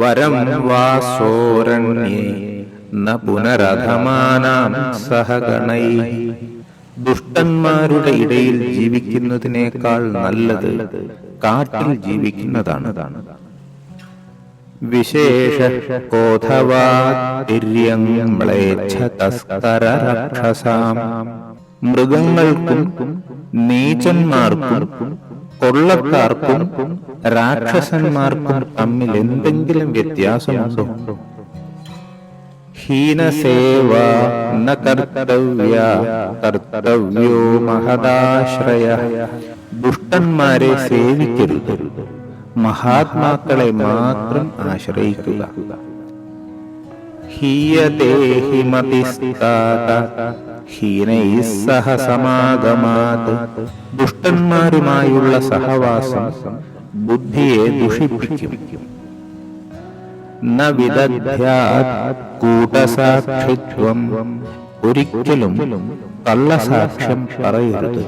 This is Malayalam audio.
വരം വാസോരണ്യേ ന പുനരധമാനാം സഹഗണൈ. ദുഷ്ടന്മാരുടെ ഇടയിൽ ജീവിക്കുന്നതിനേക്കാൾ നല്ലത് കാട്ടിൽ ജീവിക്കുന്നതാണ്. വിശേഷ മൃഗങ്ങൾക്കും നീചന്മാർക്കും കൊള്ളക്കാർക്കും രാക്ഷസന്മാർക്കും തമ്മിൽ എന്തെങ്കിലും വ്യത്യാസമുണ്ടോ? ഹീനസേവ ന കർത്തവ്യ മഹദാശ്രയ. ദുഷ്ടന്മാരെ സേവിക്കരുത്. മഹാത്മാക്കളെ മാത്രം ആശ്രയിക്കുക. ഹീയതേ ഹീനൈ സഹ സമാഗമാത് ദുഷ്ടന്മാരുമായുള്ള സഹവാസം ബുദ്ധിയെ ദുഷിപ്പിക്കും. കൂട്ടസാക്ഷിത്വം ഒരിക്കലും കള്ളസാക്ഷ്യം പറയരുത്.